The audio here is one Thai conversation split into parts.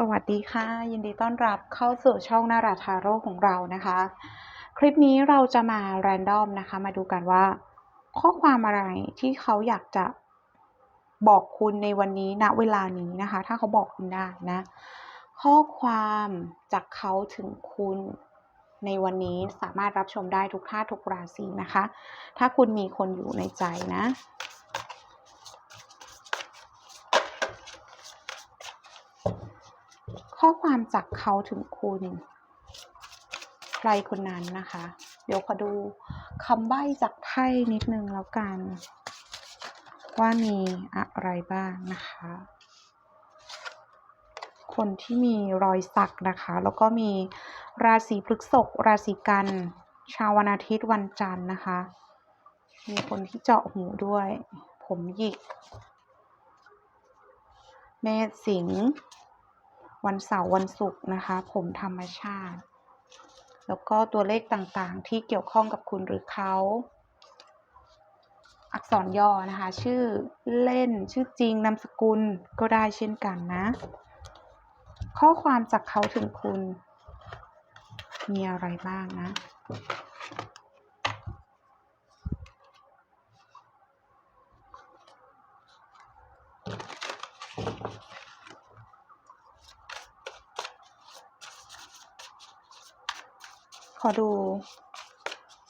สวัสดีค่ะ ยินดีต้อนรับเข้าสู่ช่องนาราทาโร่ของเรานะคะ คลิปนี้เราจะมาแรนดอมนะคะ มาดูกันว่า ข้อความอะไรที่เขาอยากจะบอกคุณในวันนี้ณเวลานี้นะคะ ถ้าเขาบอกคุณได้นะ ข้อความจากเขาถึงคุณในวันนี้สามารถรับชมได้ทุกท่าทุกราศีนะคะ ถ้าคุณมีคนอยู่ในใจนะ ข้อความจากเขาถึงคุณใครคนนั้นนะคะ เดี๋ยวขอดูคำใบ้จากไพ่นิดนึงแล้วกัน ว่ามีอะไรบ้างนะคะ คนที่มีรอยสักนะคะ แล้วก็มีราศีพฤษภราศีกันชาววันอาทิตย์วันจันทร์นะคะ มีคนที่เจาะหูด้วย ผมหยิก เมษสิงห์ วันเสาร์วันศุกร์นะคะ ผมธรรมชาติ แล้วก็ตัวเลขต่างๆ ที่เกี่ยวข้องกับคุณหรือเขา อักษรย่อนะคะ ชื่อเล่นชื่อจริงนามสกุลก็ได้เช่นกันนะ ข้อความจากเขาถึงคุณ มีอะไรบ้างนะ อดู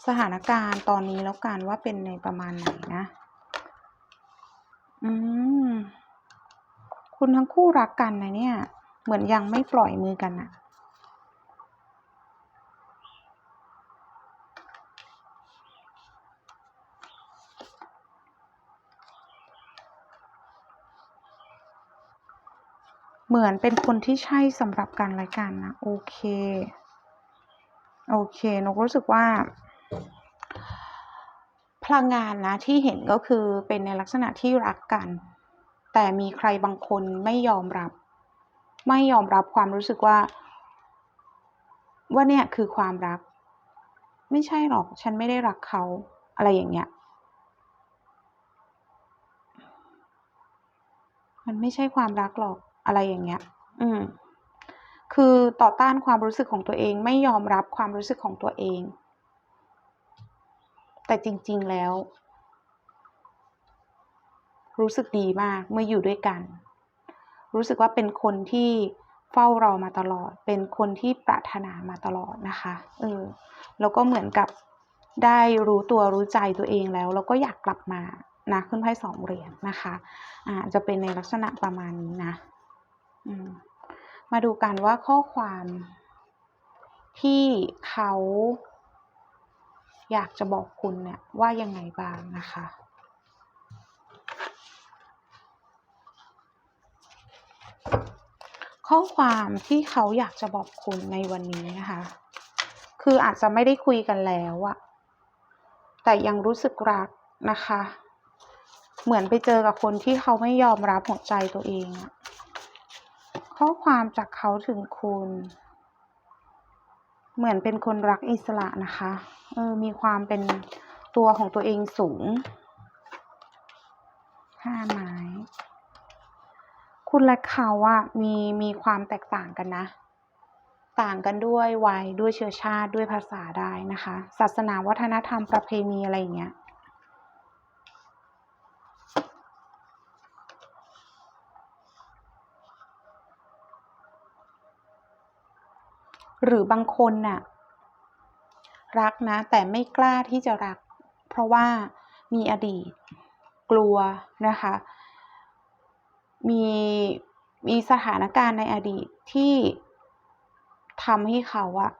สถานการณ์ตอนนี้แล้วกันว่าเป็นในประมาณไหนนะ อืม คุณทั้งคู่รักกันนะเนี่ย เหมือนยังไม่ปล่อยมือกันอะเหมือนเป็นคนที่ใช่สำหรับกันและกันนะ โอเค โอเคนกรู้สึกว่า พลังงานนะที่เห็นก็คือเป็นในลักษณะที่รักกัน แต่มีใครบางคนไม่ยอมรับ ไม่ยอมรับความรู้สึกว่า ว่าเนี่ยคือความรัก ไม่ใช่หรอกฉันไม่ได้รักเขาอะไรอย่างเงี้ยมันไม่ใช่ความรักหรอกอะไรอย่างเงี้ย อืม คือต่อต้านความรู้สึกของตัวเองไม่ยอมรับความรู้สึกของตัวเอง แต่จริงๆแล้ว รู้สึกดีมากเมื่ออยู่ด้วยกัน รู้สึกว่าเป็นคนที่เฝ้ารอมาตลอด เป็นคนที่ปรารถนามาตลอดนะคะเออแล้วก็เหมือนกับได้รู้ตัวรู้ใจตัวเองแล้ว แล้วก็อยากกลับมานะขึ้นไพ่สองเหรียญนะคะอ่าจะเป็นในลักษณะประมาณนี้นะ อืม มาดูกันว่าข้อความที่เขาอยากจะบอกคุณเนี่ยว่ายังไงบ้างนะคะ ข้อความที่เขาอยากจะบอกคุณในวันนี้นะคะ คืออาจจะไม่ได้คุยกันแล้วอะแต่ยังรู้สึกรักนะคะ เหมือนไปเจอกับคนที่เขาไม่ยอมรับหัวใจตัวเองอะ ข้อความจากเขาถึงคุณ เหมือนเป็นคนรักอิสระนะคะเออมีความเป็นตัวของตัวเองสูงห้าไม้คุณและเขาอะมีมีความแตกต่างกันนะ ต่างกันด้วยวัยด้วยเชื้อชาติด้วยภาษาได้นะคะ ศาสนาวัฒนธรรมประเพณีอะไรอย่างเงี้ย หรือบางคนน่ะรักนะแต่ไม่กล้าที่จะรัก เพราะว่ามีอดีต กลัวนะคะ มีมีสถานการณ์ในอดีตที่ทำให้เขาอะ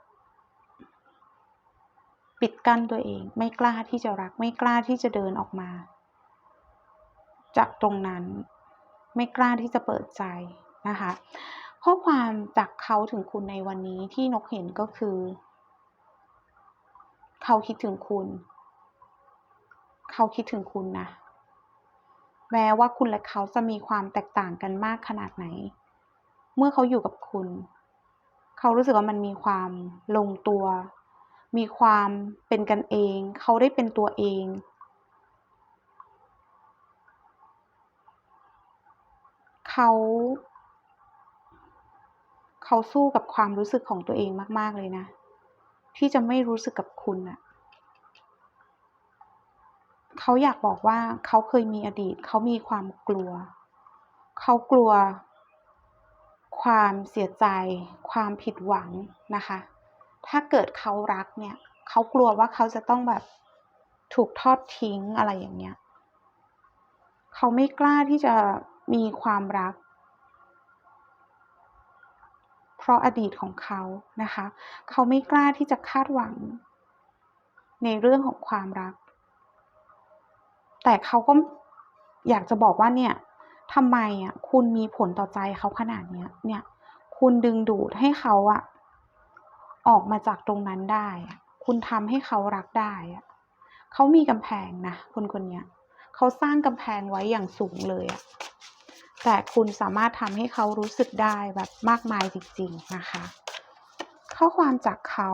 ปิดกั้นตัวเอง ไม่กล้าที่จะรัก ไม่กล้าที่จะเดินออกมา จากตรงนั้นไม่กล้าที่จะเปิดใจนะคะ ข้อความจากเขาถึงคุณในวันนี้ที่นกเห็นก็คือ เขาคิดถึงคุณ เขาคิดถึงคุณนะ แม้ว่าคุณและเขาจะมีความแตกต่างกันมากขนาดไหน เมื่อเขาอยู่กับคุณ เขารู้สึกว่ามันมีความลงตัว มีความเป็นกันเอง เขาได้เป็นตัวเองเขา เขาสู้กับความรู้สึกของตัวเองมาก ๆ เลยนะ ที่จะไม่รู้สึกกับคุณอะเขาอยากบอกว่าเขาเคยมีอดีต เขามีความกลัว เขากลัว ความเสียใจ ความผิดหวังนะคะ ถ้าเกิดเขารักเนี่ย เขากลัวว่าเขาจะต้องแบบถูกทอดทิ้งอะไรอย่างเงี้ย เขาไม่กล้าที่จะมีความรัก เพ ราะอดีตของเขานะคะ เขาไม่กล้าที่จะคาดหวัง ในเรื่องของความรัก แต่เขาก็อยากจะบอกว่าเนี่ยทำไมอะคุณมีผลต่อใจเขาขนาดเนี้ย เนี่ย คุณดึงดูดให้เขาอะออกมาจากตรงนั้นได้ คุณทำให้เขารักได้อะเขามีกำแพงนะคนคนนี้เขาสร้างกำแพงไว้อย่างสูงเลยอะ แต่คุณสามารถทำให้เขารู้สึกได้แบบมากมายจริงๆนะคะ ข้อความจากเขา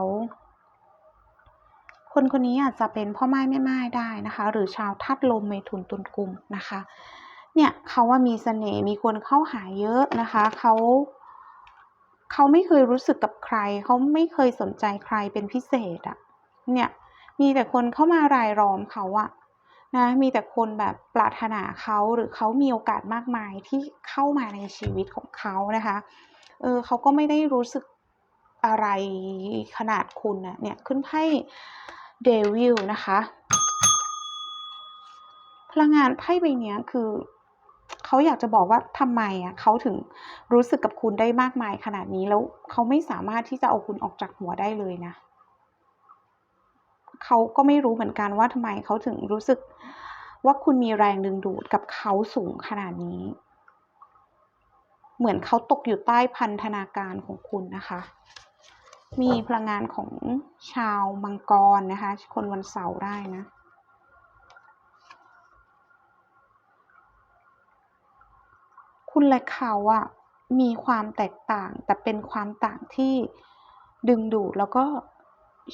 คนคนนี้อาจจะเป็นพ่อไม้แม่ไม้ได้นะคะ หรือชาวธาตุลมเมถุนตุลกุมนะคะ เนี่ยเขาว่ามีเสน่ห์มีคนเข้าหาเยอะนะคะเขาเขาไม่เคยรู้สึกกับใคร เขาไม่เคยสนใจใครเป็นพิเศษอะเนี่ยมีแต่คนเข้ามารายล้อมเขาอะ นะมีแต่คนแบบปรารถนาเขาหรือเขามีโอกาสมากมายที่เข้ามาในชีวิตของเขานะคะเออเขาก็ไม่ได้รู้สึกอะไรขนาดคุณนะเนี่ยขึ้นไพ่เดวิลนะคะพลังงานไพ่ใบนี้คือเขาอยากจะบอกว่าทำไมอะเขาถึงรู้สึกกับคุณได้มากมายขนาดนี้แล้วเขาไม่สามารถที่จะเอาคุณออกจากหัวได้เลยนะ เขาก็ไม่รู้เหมือนกันว่าทำไมเขาถึงรู้สึกว่าคุณมีแรงดึงดูดกับเขาสูงขนาดนี้ เหมือนเขาตกอยู่ใต้พันธนาการของคุณนะคะ มีพลังงานของชาวมังกรนะคะ คนวันเสาร์ได้นะคุณและเขาอะมีความแตกต่างแต่เป็นความต่างที่ดึงดูดแล้วก็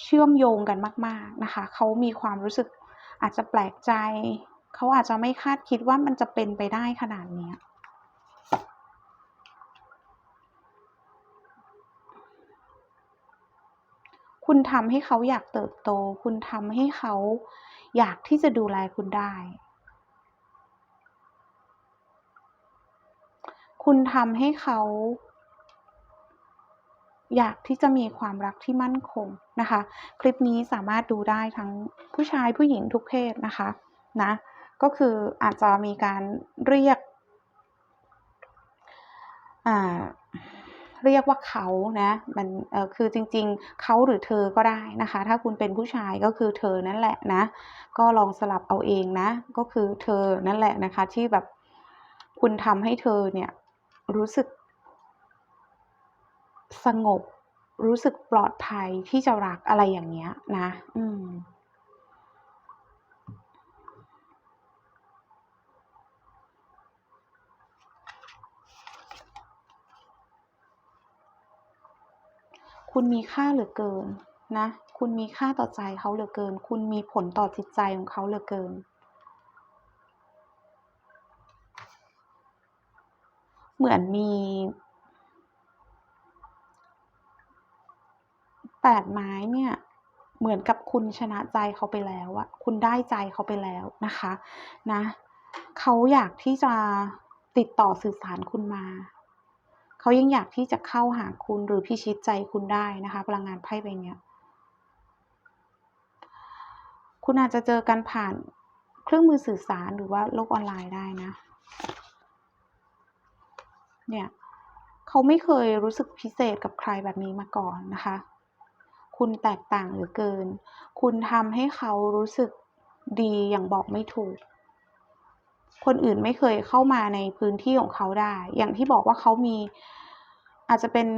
เชื่อมโยงกันมาก ๆ นะคะ เขามีความรู้สึกอาจจะแปลกใจ เขาอาจจะไม่คาดคิดว่ามันจะเป็นไปได้ขนาดนี้คุณทำให้เขาอยากเติบโต คุณทำให้เขาอยากที่จะดูแลคุณได้ คุณทำให้เขา อยากที่จะมีความรักที่มั่นคงนะคะ คลิปนี้สามารถดูได้ทั้งผู้ชายผู้หญิงทุกเพศนะคะนะก็คืออาจจะมีการเรียกเรียกว่าเขานะมันคือจริงๆเขาหรือเธอก็ได้นะคะ ถ้าคุณเป็นผู้ชายก็คือเธอนั่นแหละนะ ก็ลองสลับเอาเองนะ ก็คือเธอนั่นแหละนะคะ ที่แบบคุณทำให้เธอเนี่ยรู้สึก สงบ รู้สึกปลอดภัยที่จะรักอะไรอย่างเงี้ย นะ อืมคุณมีค่าเหลือเกินนะ คุณมีค่าต่อใจเขาเหลือเกิน คุณมีผลต่อจิตใจของเขาเหลือเกิน เหมือนมี แปดไม้เนี่ยเหมือนกับคุณชนะใจเขาไปแล้วอะคุณได้ใจเขาไปแล้วนะคะนะเขาอยากที่จะติดต่อสื่อสารคุณมา เขายังอยากที่จะเข้าหาคุณหรือพิชิตใจคุณได้นะคะ พลังงานไพ่ใบนี้คุณอาจจะเจอกันผ่านเครื่องมือสื่อสารหรือว่าโลกออนไลน์ได้นะ เนี่ยเขาไม่เคยรู้สึกพิเศษกับใครแบบนี้มาก่อนนะคะ คุณแตกต่างเหลือเกิน คุณทำให้เขารู้สึกดีอย่างบอกไม่ถูก คนอื่นไม่เคยเข้ามาในพื้นที่ของเขาได้ อย่างที่บอกว่าเขามีอาจจะเป็น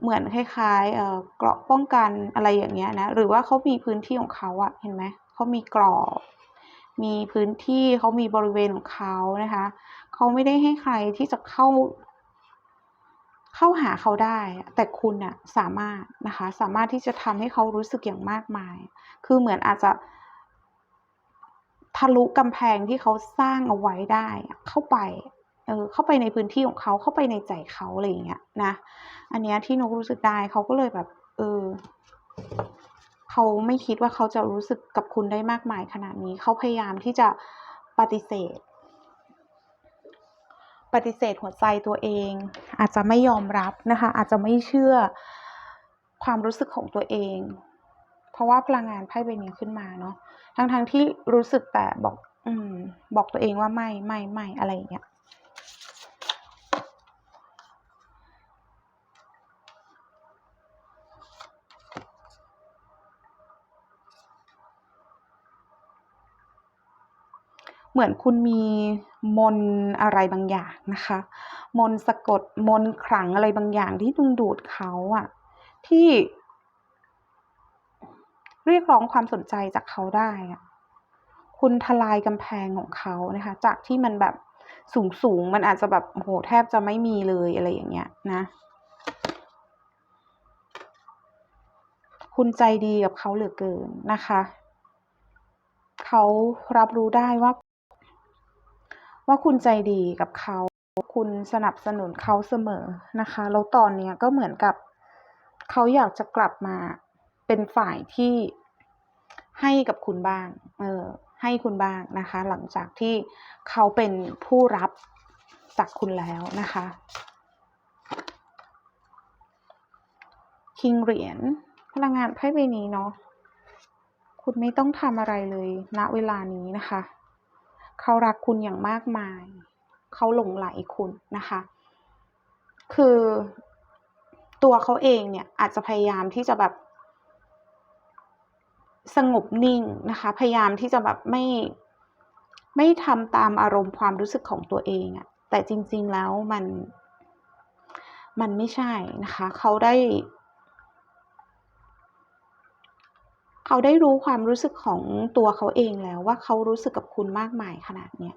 เหมือนคล้ายๆเอ่อเกราะป้องกันอะไรอย่างเงี้ยนะ หรือว่าเขามีพื้นที่ของเขาอะเห็นไหม เขามีกรอบ มีพื้นที่เขามีบริเวณของเขานะคะ เขาไม่ได้ให้ใครที่จะเข้า เข้าหาเขาได้ แต่คุณน่ะสามารถนะคะ สามารถที่จะทำให้เขารู้สึกอย่างมากมาย คือเหมือนอาจจะทะลุกำแพงที่เขาสร้างเอาไว้ได้ เข้าไป เออ เข้าไปในพื้นที่ของเขาเข้าไปในใจเขาอะไรอย่างเงี้ยนะ อันเนี้ยที่นกรู้สึกได้เขาก็เลยแบบ เออเขาไม่คิดว่าเขาจะรู้สึกกับคุณได้มากมายขนาดนี้ เขาพยายามที่จะปฏิเสธ ปฏิเสธหัวใจตัวเอง อาจจะไม่ยอมรับนะคะ อาจจะไม่เชื่อความรู้สึกของตัวเอง เพราะว่าพลังงานไพ่ใบนี้ขึ้นมาเนาะทั้งๆทที่รู้สึกแต่บอก อืม บอกตัวเองว่าไม่ไม่ไม่อะไรอย่างเงี้ย เหมือนคุณมีมนอะไรบางอย่างนะคะ มนสะกดมนขลังอะไรบางอย่างที่ดึงดูดเขาอะที่ เรียกร้องความสนใจจากเขาได้อะคุณทลายกำแพงของเขานะคะ จากที่มันแบบสูงๆมันอาจจะแบบโหแทบจะไม่มีเลยอะไรอย่างเงี้ยนะ คุณใจดีกับเขาเหลือเกินนะคะ เขารับรู้ได้ว่า ว่าคุณใจดีกับเขา คุณสนับสนุนเขาเสมอนะคะ แล้วตอนเนี้ยก็เหมือนกับเขาอยากจะกลับมาเป็นฝ่ายที่ให้กับคุณบ้าง เออ ให้คุณบ้างนะคะ หลังจากที่เขาเป็นผู้รับจากคุณแล้วนะคะ คิงเหรียญพลังงานไพ่ใบนี้เนาะ คุณไม่ต้องทำอะไรเลยณเวลานี้นะคะ เขารักคุณอย่างมากมาย เขาหลงไหลคุณนะคะ คือตัวเขาเองเนี่ยอาจจะพยายามที่จะแบบ สงบนิ่งนะคะ พยายามที่จะแบบไม่ไม่ทำตามอารมณ์ความรู้สึกของตัวเองอะแต่จริง ๆแล้วมัน มันไม่ใช่นะคะ เขาได้ เขาได้รู้ความรู้สึกของตัวเขาเองแล้วว่าเขารู้สึกกับคุณมากมายขนาดเนี้ย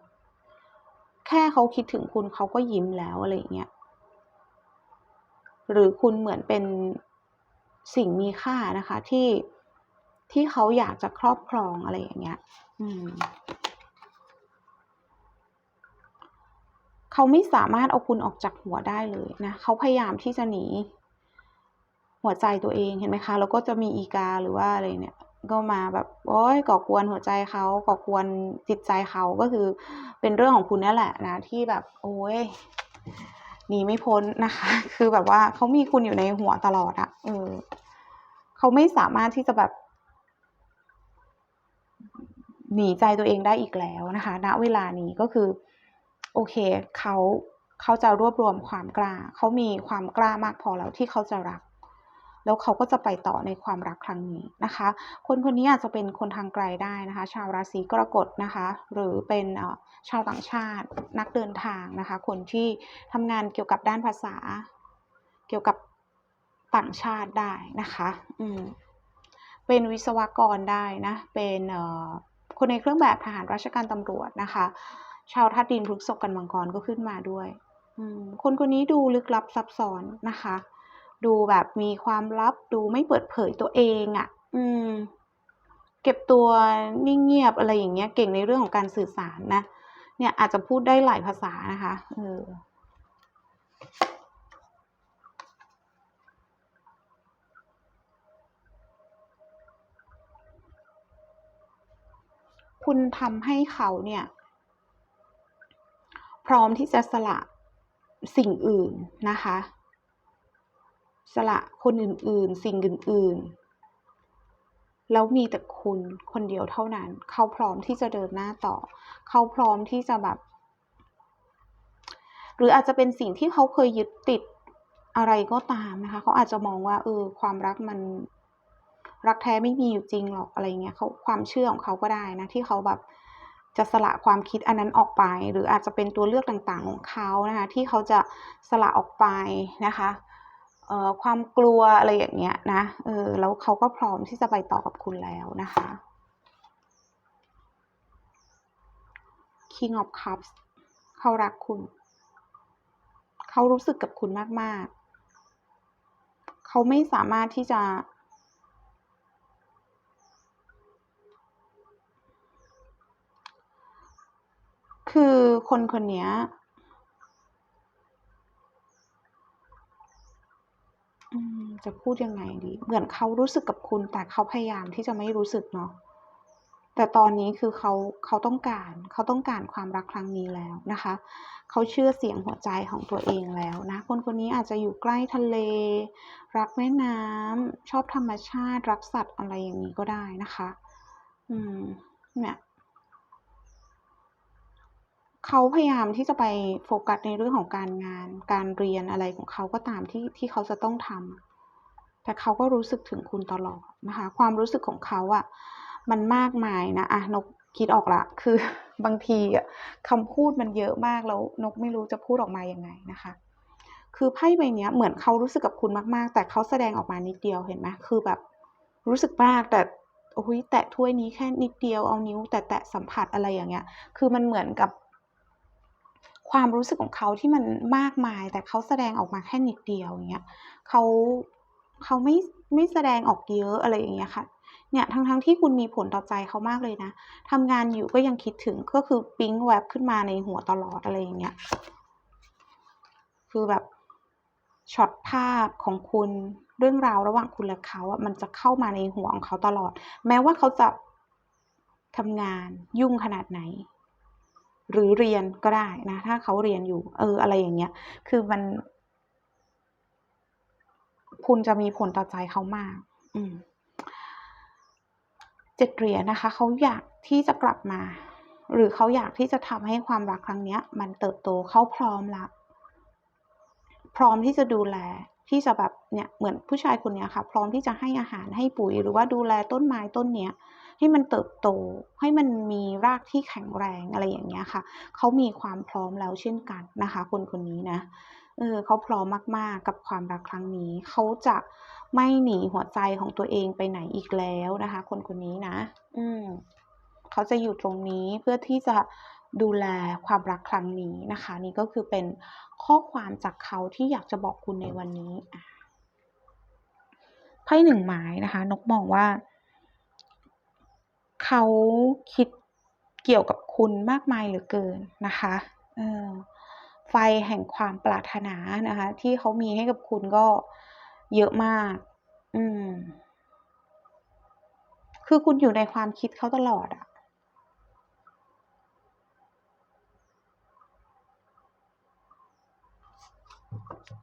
แค่เขาคิดถึงคุณเขาก็ยิ้มแล้วอะไรอย่างเงี้ยหรือคุณเหมือนเป็นสิ่งมีค่านะคะที่ที่เขาอยากจะครอบครองอะไรอย่างเงี้ย อืมเขาไม่สามารถเอาคุณออกจากหัวได้เลยนะ เขาพยายามที่จะหนี หัวใจตัวเองเห็นไหมคะ แล้วก็จะมีอีกาหรือว่าอะไรเนี่ย ก็มาแบบโอ้ยก่อกวนหัวใจเขาก่อกวนจิตใจเขาก็คือ เป็นเรื่องของคุณนั่นแหละนะที่แบบ โอ้ยหนีไม่พ้นนะคะ คือแบบว่าเขามีคุณอยู่ในหัวตลอดอะเออเขาไม่สามารถที่จะแบบ หนีใจตัวเองได้อีกแล้วนะคะ ณเวลานี้ก็คือ โอเคเขาเขาจะรวบรวมความกล้าเขามีความกล้ามากพอแล้วที่เขาจะรัก แล้วเขาก็จะไปต่อในความรักครั้งนี้นะคะ คนคนนี้อาจจะเป็นคนทางไกลได้นะคะ ชาวราศีกรกฎนะคะ หรือเป็นชาวต่างชาตินักเดินทางนะคะ คนที่ทำงานเกี่ยวกับด้านภาษา เกี่ยวกับต่างชาติได้นะคะอืมเป็นวิศวกรได้นะ เป็นคนในเครื่องแบบทหารราชการตำรวจนะคะ ชาวธาตุดินพฤกษกันมังกรก็ขึ้นมาด้วยคนคนนี้ดูลึกลับซับซ้อนนะคะ ดูแบบมีความลับดูไม่เปิดเผยตัวเองอะ่ะ อืม เก็บตัวนิ่งเงียบอะไรอย่างเงี้ย เก่งในเรื่องของการสื่อสารนะ เนี่ยอาจจะพูดได้หลายภาษานะคะ เออคุณทำให้เขาเนี่ย พร้อมที่จะสละสิ่งอื่นนะคะ สละคนอื่นๆ สิ่งอื่นๆ แล้วมีแต่คุณคนเดียวเท่านั้น เขาพร้อมที่จะเดินหน้าต่อ เขาพร้อมที่จะแบบ หรืออาจจะเป็นสิ่งที่เขาเคยยึดติดอะไรก็ตามนะคะ เขาอาจจะมองว่าเออความรักมันรักแท้ไม่มีอยู่จริงหรอกอะไรเงี้ยเขาความเชื่อของเขาก็ได้นะที่เขาแบบจะสละความคิดอันนั้นออกไป หรืออาจจะเป็นตัวเลือกต่างๆของเขานะคะที่เขาจะสละออกไปนะคะ ความกลัวอะไรอย่างเงี้ยนะเออแล้วเขาก็พร้อมที่จะไปต่อกับคุณแล้วนะคะ King of Cups เขารักคุณ เขารู้สึกกับคุณมาก ๆ เขาไม่สามารถที่จะคือคนคนนี้ จะพูดยังไงดี เหมือนเขารู้สึกกับคุณ แต่เขาพยายามที่จะไม่รู้สึกเนาะแต่ตอนนี้คือเขาเขาต้องการเขาต้องการความรักครั้งนี้แล้วนะคะ เขาเชื่อเสียงหัวใจของตัวเองแล้วนะ คนคนนี้อาจจะอยู่ใกล้ทะเล รักแม่น้ำชอบธรรมชาติ รักสัตว์อะไรอย่างนี้ก็ได้นะคะ อืม เนี่ยเขาพยายามที่จะไปโฟกัสในเรื่องของการงาน การเรียนอะไรของเขาก็ตามที่ที่เขาจะต้องทำ แต่เขาก็รู้สึกถึงคุณตลอดนะคะ ความรู้สึกของเขาอะมันมากมายนะอะนกคิดออกละ คือบางทีอะคำพูดมันเยอะมากแล้วนกไม่รู้จะพูดออกมายังไงนะคะ คือไพ่ใบนี้เหมือนเขารู้สึกกับคุณมากๆ แต่เขาแสดงออกมานิดเดียวเห็นไหมคือแบบรู้สึกมากแต่โอ้ยแตะถ้วยนี้แค่นิดเดียวเอานิ้ว แตะสัมผัสอะไรอย่างเงี้ย คือมันเหมือนกับ ความรู้สึกของเขาที่มันมากมาย แต่เขาแสดงออกมาแค่นิดเดียวอย่างเงี้ยเขา เขาไม่ไม่แสดงออกเยอะอะไรอย่างเงี้ยค่ะเนี่ยทั้งทั้งที่คุณมีผลต่อใจเขามากเลยนะทำงานอยู่ก็ยังคิดถึงก็คือปิ๊งแวบขึ้นมาในหัวตลอดอะไรอย่างเงี้ยคือแบบช็อตภาพของคุณเรื่องราวระหว่างคุณและเขาอะมันจะเข้ามาในหัวของเขาตลอด แม้ว่าเขาจะทำงานยุ่งขนาดไหน หรือเรียนก็ได้นะ ถ้าเขาเรียนอยู่ เอออะไรอย่างเงี้ย คือมัน คุณจะมีผลต่อใจเขามาก อืมเจ็ดเหรียญนะคะ เขาอยากที่จะกลับมา หรือเขาอยากที่จะทำให้ความรักครั้งเนี้ย มันเติบโตเขาพร้อมแล้วพร้อมที่จะดูแลที่จะแบบเนี่ยเหมือนผู้ชายคนเนี้ยค่ะ พร้อมที่จะให้อาหารให้ปุ๋ย หรือว่าดูแลต้นไม้ต้นเนี้ย ให้มันเติบโต ให้มันมีรากที่แข็งแรงอะไรอย่างเงี้ยค่ะ เขามีความพร้อมแล้วเช่นกันนะคะ คนคนนี้นะ เออเขาพร้อมมากๆ กับความรักครั้งนี้ เขาจะไม่หนีหัวใจของตัวเองไปไหนอีกแล้วนะคะ คนคนนี้นะ อืมเขาจะอยู่ตรงนี้เพื่อที่จะดูแลความรักครั้งนี้นะคะ นี่ก็คือเป็นข้อความจากเขาที่อยากจะบอกคุณในวันนี้ไพ่หนึ่งไม้นะคะ นกมองว่า เขาคิดเกี่ยวกับคุณมากมายเหลือเกินนะคะ เออ ไฟแห่งความปรารถนานะคะ ที่เขามีให้กับคุณก็เยอะมาก อืม คือคุณอยู่ในความคิดเขาตลอดอะ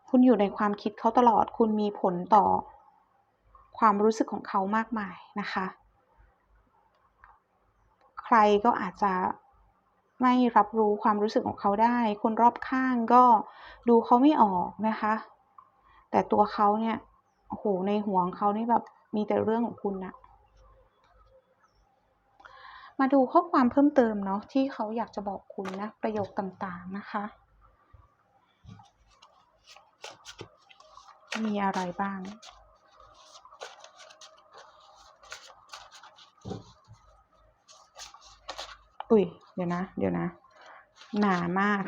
คุณอยู่ในความคิดเขาตลอด คุณมีผลต่อความรู้สึกของเขามากมายนะคะ ใครก็อาจจะ ไม่รับรู้ความรู้สึกของเขาได้ คนรอบข้างก็ดูเขาไม่ออกนะคะ แต่ตัวเขาเนี่ยโอ้โฮในหัวของเขานี่แบบมีแต่เรื่องของคุณนะมาดูข้อความเพิ่มเติมเนาะที่เขาอยากจะบอกคุณนะ ประโยคต่างๆนะคะ มีอะไรบ้าง? อุ๊ยเดี๋ยวนะ เดี๋ยวนะ หนามาก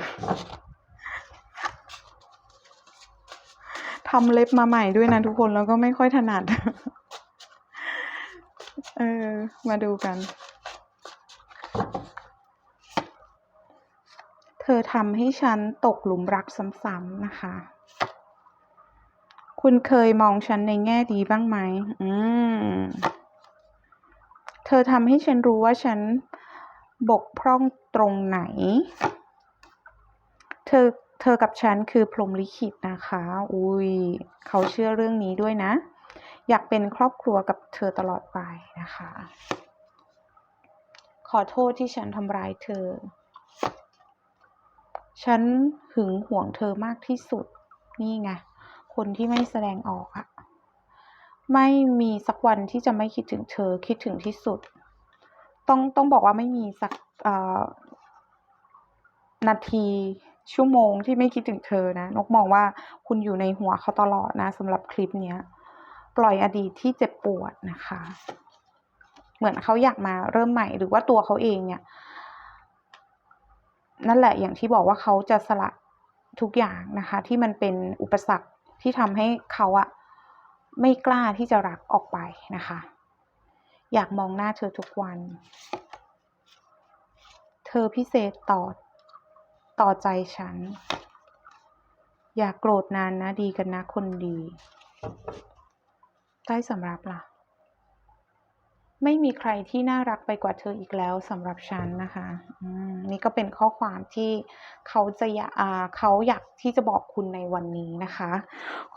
ทำเล็บมาใหม่ด้วยนะทุกคน แล้วก็ไม่ค่อยถนัด เออ มาดูกัน เธอทำให้ฉันตกหลุมรักซ้ำๆนะคะ คุณเคยมองฉันในแง่ดีบ้างไหม?อืม เธอทำให้ฉันรู้ว่าฉัน บกพร่องตรงไหน เธอเธอกับฉันคือพรหมลิขิตนะคะ อุ๊ยเขาเชื่อเรื่องนี้ด้วยนะ อยากเป็นครอบครัวกับเธอตลอดไปนะคะ ขอโทษที่ฉันทำร้ายเธอ ฉันหึงหวงเธอมากที่สุด นี่ไง คนที่ไม่แสดงออกอะไม่มีสักวันที่จะไม่คิดถึงเธอคิดถึงที่สุด ต้องต้องบอกว่าไม่มีสักนาทีชั่วโมงที่ไม่คิดถึงเธอนะ นกมองว่าคุณอยู่ในหัวเขาตลอดนะสำหรับคลิปเนี้ย ปล่อยอดีตที่เจ็บปวดนะคะ เหมือนเขาอยากมาเริ่มใหม่หรือว่าตัวเขาเองเนี่ย นั่นแหละอย่างที่บอกว่าเขาจะสละทุกอย่างนะคะ ที่มันเป็นอุปสรรคที่ทำให้เขาอะไม่กล้าที่จะรักออกไปนะคะ อยากมองหน้าเธอทุกวัน เธอพิเศษต่อ ต่อใจฉัน อย่าโกรธนานนะดีกันนะคนดี ใต้สำรับล่ะ ไม่มีใครที่น่ารักไปกว่าเธออีกแล้วสำหรับฉันนะคะอืมนี่ก็เป็นข้อความที่เขาจะอยากเขาอยากที่จะบอกคุณในวันนี้นะคะ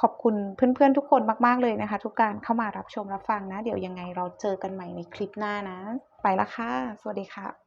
ขอบคุณเพื่อนๆทุกคนมากๆเลยนะคะ ทุกการเข้ามารับชมรับฟังนะ เดี๋ยวยังไงเราเจอกันใหม่ในคลิปหน้านะ ไปละค่ะ สวัสดีค่ะ